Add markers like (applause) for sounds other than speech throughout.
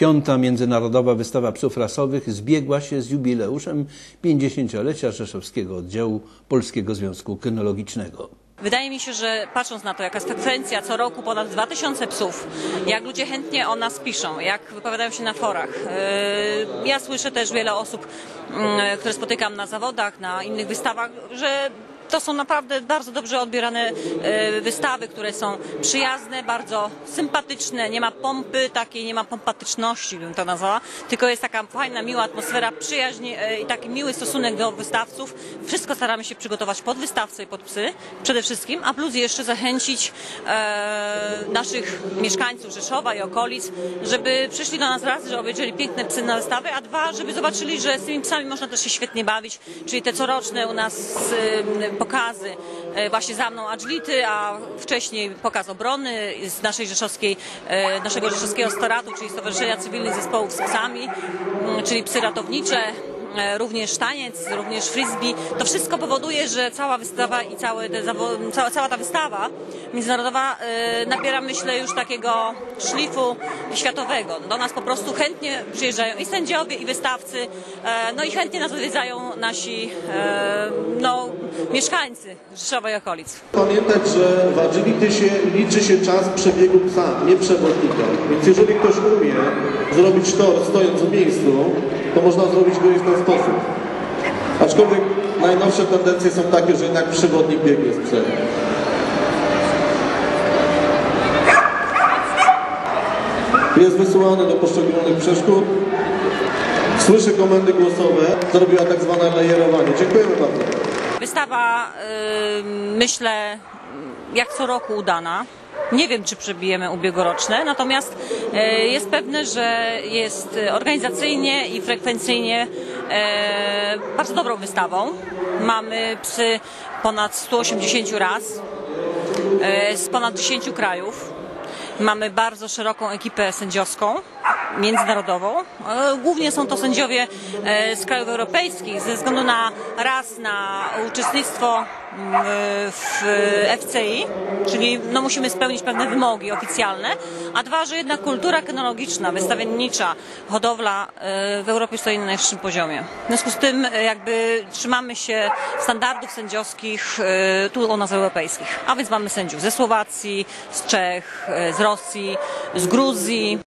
Piąta Międzynarodowa Wystawa Psów Rasowych zbiegła się z jubileuszem 50-lecia Rzeszowskiego Oddziału Polskiego Związku Kynologicznego. Wydaje mi się, że patrząc na to, jaka jest frekwencja co roku ponad 2000 psów, jak ludzie chętnie o nas piszą, jak wypowiadają się na forach. Yy, Ja słyszę też wiele osób, mm, które spotykam na zawodach, na innych wystawach, że to są naprawdę bardzo dobrze odbierane yy, wystawy, które są przyjazne, bardzo sympatyczne, nie ma pompy takiej, nie ma pompatyczności bym to nazwała, tylko jest taka fajna, miła atmosfera, przyjaźń yy, i taki miły stosunek do wystawców. Wszystko staramy się przygotować pod wystawcę i pod psy przede wszystkim, a plus jeszcze zachęcić e, naszych mieszkańców Rzeszowa i okolic, żeby przyszli do nas raz, że obejrzeli piękne psy na wystawę, a dwa, żeby zobaczyli, że z tymi psami można też się świetnie bawić, czyli te coroczne u nas e, pokazy, e, właśnie za mną Adżlity, a wcześniej pokaz obrony z naszej rzeszowskiej, e, naszego rzeszowskiego storatu, czyli Stowarzyszenia Cywilnych Zespołów z Psami, czyli psy ratownicze, również taniec, również frisbee. To wszystko powoduje, że cała wystawa i całe te, cała, ta wystawa międzynarodowa e, nabiera, myślę, już takiego szlifu światowego. Do nas po prostu chętnie przyjeżdżają i sędziowie, i wystawcy, e, no i chętnie nas odwiedzają nasi e, no, mieszkańcy Rzeszowa i okolic. Pamiętać, że w agility się liczy się czas przebiegu psa, nie przewodnika. Więc jeżeli ktoś umie zrobić tor stojąc w miejscu, to można zrobić go w ten sposób. Aczkolwiek najnowsze tendencje są takie, że jednak przewodnik biegnie z psem. Jest wysyłany do poszczególnych przeszkód. Słyszy komendy głosowe. Zrobiła tak zwane layerowanie. Dziękujemy bardzo. Wystawa, y, myślę, jak co roku udana. Nie wiem, czy przebijemy ubiegłoroczne, natomiast y, jest pewne, że jest organizacyjnie i frekwencyjnie y, bardzo dobrą wystawą. Mamy psy ponad 180 raz y, z ponad 10 krajów. Mamy bardzo szeroką ekipę sędziowską, międzynarodową. E, Głównie są to sędziowie e, z krajów europejskich ze względu na raz na uczestnictwo mm, w FCI, czyli no musimy spełnić pewne wymogi oficjalne, a dwa, że jednak kultura kynologiczna, wystawiennicza, hodowla e, w Europie stoi na najwyższym poziomie. W związku z tym jakby trzymamy się standardów sędziowskich tu u nas europejskich. A więc mamy sędziów ze Słowacji, z Czech, z Rosji, z Gruzji.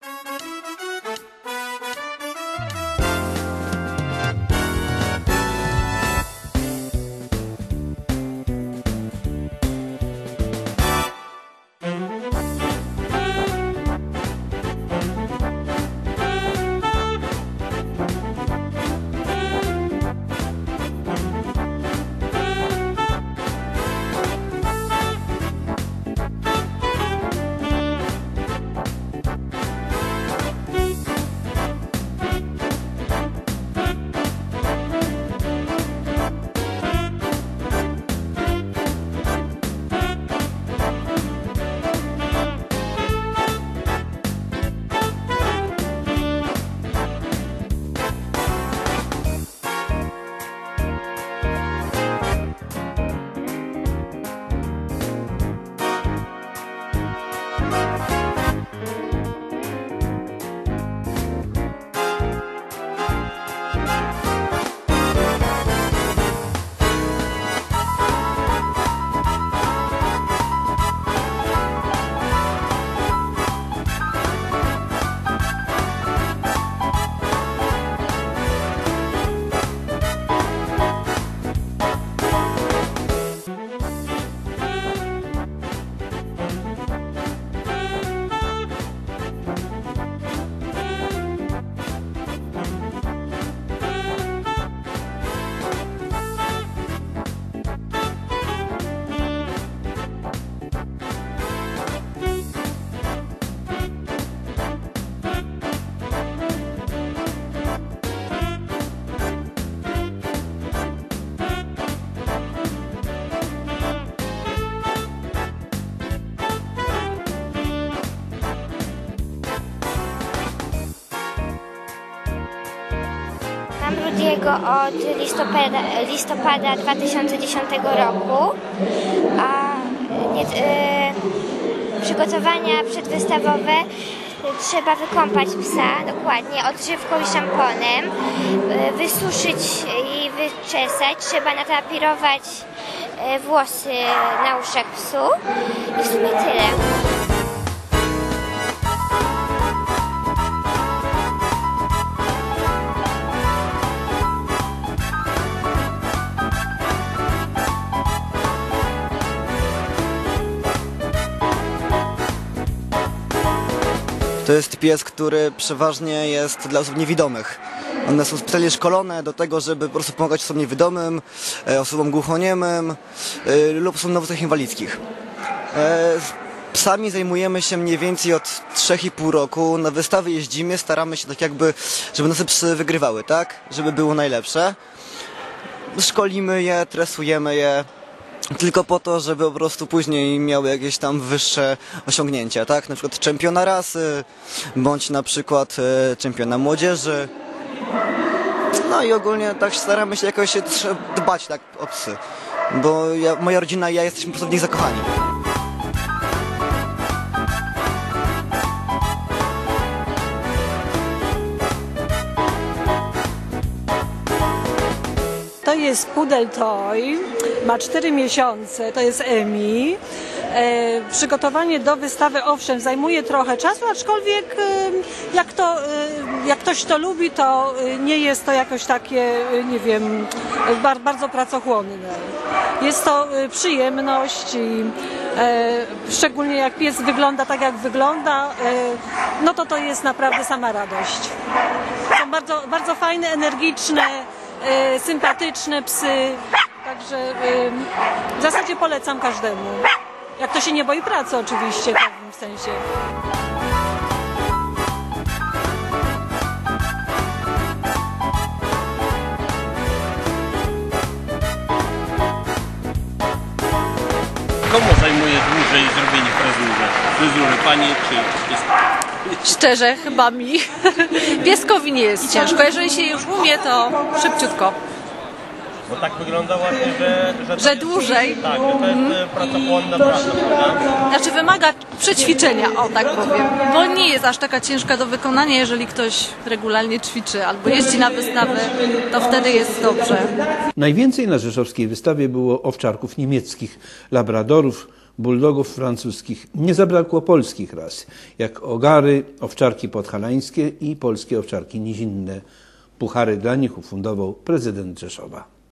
Mam Rudiego od listopada, listopada 2010 roku, a nie, e, przygotowania przedwystawowe trzeba wykąpać psa dokładnie odżywką i szamponem, y, wysuszyć i wyczesać, trzeba natapirować y, włosy na uszach psu. I w sumie tyle. To jest pies, który przeważnie jest dla osób niewidomych. One są specjalnie szkolone do tego, żeby po prostu pomagać osobom niewidomym, e, osobom głuchoniemym e, lub osobom na wózkach inwalidzkich. E, Psami zajmujemy się mniej więcej od 3,5 roku. Na wystawy jeździmy, staramy się tak jakby, żeby nasze psy wygrywały, tak? Żeby było najlepsze. Szkolimy je, tresujemy je, tylko po to, żeby po prostu później miały jakieś tam wyższe osiągnięcia, tak? Na przykład czempiona rasy, bądź na przykład e, czempiona młodzieży. No i ogólnie tak staramy się jakoś dbać tak o psy. Bo ja, moja rodzina i ja jesteśmy po prostu w nich zakochani. Jest pudel toy, ma 4 miesiące, to jest Emi. E, przygotowanie do wystawy owszem zajmuje trochę czasu, aczkolwiek e, jak, to, e, jak ktoś to lubi, to e, nie jest to jakoś takie, e, nie wiem, e, bar, bardzo pracochłonne. Jest to przyjemność i szczególnie jak pies wygląda tak jak wygląda, no to to jest naprawdę sama radość. Są bardzo, bardzo fajne, energiczne, sympatyczne psy. Także e, w zasadzie polecam każdemu. Jak to się nie boi pracy oczywiście w pewnym sensie. Komu zajmuje dłużej zrobienie fryzury? Fryzury pani czy jest... Szczerze, chyba mi. (laughs) Pieskowi nie jest ciężko. Jeżeli się już umie, to szybciutko. Bo tak wygląda właśnie, że... Że, Że jest- dłużej. Tak, że to jest e, pracochłonna praca, prawda? Znaczy wymaga przećwiczenia, o tak powiem. Bo nie jest aż taka ciężka do wykonania, jeżeli ktoś regularnie ćwiczy albo jeździ na wystawy, to wtedy jest dobrze. Najwięcej na rzeszowskiej wystawie było owczarków niemieckich, labradorów, bulldogów francuskich. Nie zabrakło polskich ras, jak ogary, owczarki podhalańskie i polskie owczarki nizinne. Puchary dla nich ufundował prezydent Rzeszowa.